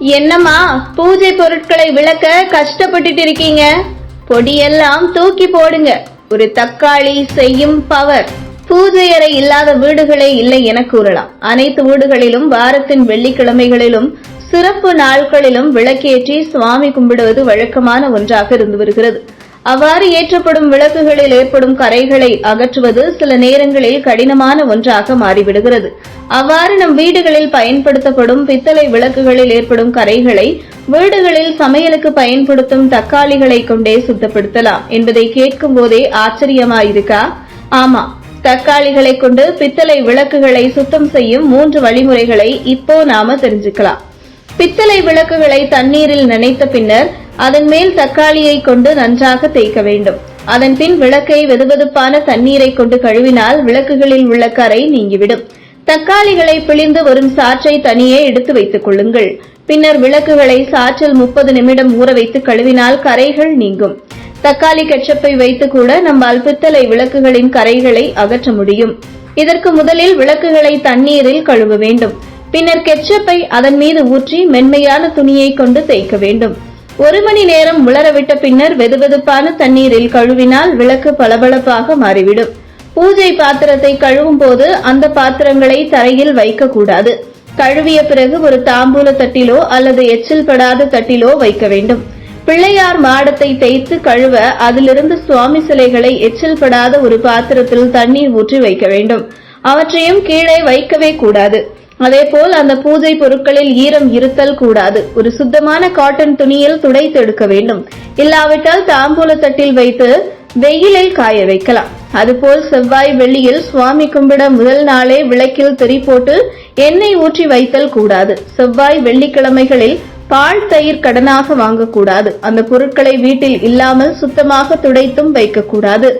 என்னம்மா பூஜை பொருட்களை விளக்க கஷ்டப்பட்டுட்டு இருக்கீங்க பொடியெல்லாம் தூக்கி போடுங்க. ஒரு தக்காளி செய்யும் பவர். பூஜை அறை இல்லாத வீடுகளே இல்லை என கூறலாம். அனைத்து வீடுகளிலும் வாரத்தின் வெள்ளிக்கிழமைகளிலும் சிறப்பு நாட்களிலும் விளக்கேற்றி சுவாமி கும்பிடுவது வழக்கமான ஒன்றாக இருந்து வருகிறது. அவ்வாறு ஏற்றப்படும் விளக்குகளில் ஏற்படும் கரைகளை அகற்றுவது சில நேரங்களில் கடினமான ஒன்றாக மாறிவிடுகிறது. அவ்வாறு நம் வீடுகளில் பயன்படுத்தப்படும் பித்தளை விளக்குகளில் ஏற்படும் கரைகளை வீடுகளில் சமையலுக்கு பயன்படுத்தும் தக்காளிகளை கொண்டே சுத்தப்படுத்தலாம் என்பதை கேட்கும் போதே ஆச்சரியமாயிருக்கா? ஆமா தக்காளிகளை கொண்டு பித்தளை விளக்குகளை சுத்தம் செய்யும் மூன்று வழிமுறைகளை இப்போ நாம தெரிஞ்சுக்கலாம். பித்தளை விளக்குகளை தண்ணீரில் நினைத்த பின்னர் அதன் மேல் தக்காளியை கொண்டு நன்றாக தேய்க்க வேண்டும். அதன் பின் விளக்கை வெதுவெதுப்பான தண்ணீரை கொண்டு கழுவினால் விளக்குகளில் உள்ள கரை நீங்கிவிடும். தக்காளிகளை பிழிந்து வரும் சாற்றை தனியே எடுத்து வைத்துக் கொள்ளுங்கள். பின்னர் விளக்குகளை சாற்றில் முப்பது நிமிடம் ஊற வைத்து கழுவினால் கரைகள் நீங்கும். தக்காளி கெச்சப்பை வைத்து கூட நம்மால் பித்தளை விளக்குகளின் கரைகளை அகற்ற முடியும். இதற்கு முதலில் விளக்குகளை தண்ணீரில் கழுவ வேண்டும். பின்னர் கெச்சப்பை அதன் மீது ஊற்றி மென்மையான துணியை கொண்டு தேய்க்க வேண்டும். ஒரு மணி நேரம் உலரவிட்ட பின்னர் வெதுவெதுப்பான தண்ணீரில் கழுவினால் விளக்கு பளபளப்பாக மாறிவிடும். பூஜை பாத்திரத்தை கழுவும் போது அந்த பாத்திரங்களை தரையில் வைக்கக்கூடாது கழுவிய பிறகு ஒரு தாம்பூல தட்டிலோ அல்லது எச்சில் படாத தட்டிலோ வைக்க வேண்டும். பிள்ளையார் மாடத்தை தேய்த்து கழுவ அதிலிருந்து சுவாமி சிலைகளை எச்சில் படாத ஒரு பாத்திரத்தில் தண்ணீர் ஊற்றி வைக்க வேண்டும். அவற்றையும் கீழே வைக்கவே கூடாது. அதேபோல் அந்த பூஜை பொருட்களில் ஈரம் இருத்தல் கூடாது. ஒரு சுத்தமான காட்டன் துணியில் துடைத்து எடுக்க வேண்டும். இல்லாவிட்டால் தாம்பூல தட்டில் வைத்து வெயிலில் காய வைக்கலாம். அதுபோல் செவ்வாய் வெள்ளியில் சுவாமி கும்பிட முதல் நாளே விளக்கில் திரி போட்டு எண்ணெய் ஊற்றி வைத்தல் கூடாது. செவ்வாய் வெள்ளிக்கிழமைகளில் பால் தயிர் கடனாக வாங்கக்கூடாது. அந்த பொருட்களை வீட்டில் இல்லாமல் சுத்தமாக துடைத்தும் வைக்கக்கூடாது.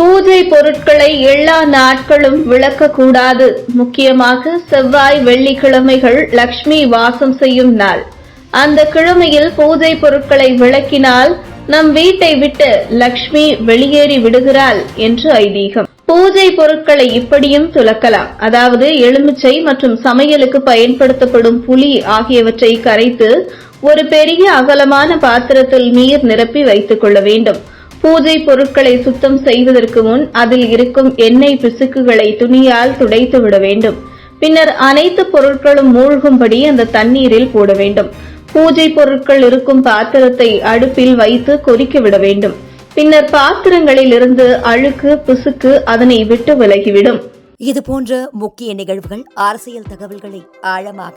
பூஜை பொருட்களை எல்லா நாட்களும் விளக்கக்கூடாது. முக்கியமாக செவ்வாய் வெள்ளிக்கிழமைகள் லக்ஷ்மி வாசம் செய்யும் நாள். அந்த கிழமையில் பூஜை பொருட்களை விளக்கினால் நம் வீட்டை விட்டு லக்ஷ்மி வெளியேறி விடுகிறாள் என்று ஐதீகம். பூஜை பொருட்களை இப்படியும் துலக்கலாம். அதாவது எலுமிச்சை மற்றும் சமையலுக்கு பயன்படுத்தப்படும் புளி ஆகியவற்றை கரைத்து ஒரு பெரிய அகலமான பாத்திரத்தில் நீர் நிரப்பி வைத்துக் கொள்ள வேண்டும். பூஜை பொருட்களை சுத்தம் செய்வதற்கு முன் அதில் இருக்கும் எண்ணெய் பிசுக்குகளை துணியால் துடைத்து விட வேண்டும். பின்னர் அனைத்து பொருட்களும் மூழ்கும்படி அந்த தண்ணீரில் போட வேண்டும். பூஜை பொருட்கள் இருக்கும் பாத்திரத்தை அடுப்பில் வைத்து கொதிக்க விட வேண்டும். பின்னர் பாத்திரங்களில் இருந்து அழுக்கு பிசுக்கு அதனை விட்டு விலகிவிடும். இது போன்ற முக்கிய நிகழ்வுகள் அரசியல் தகவல்களை ஆழமாக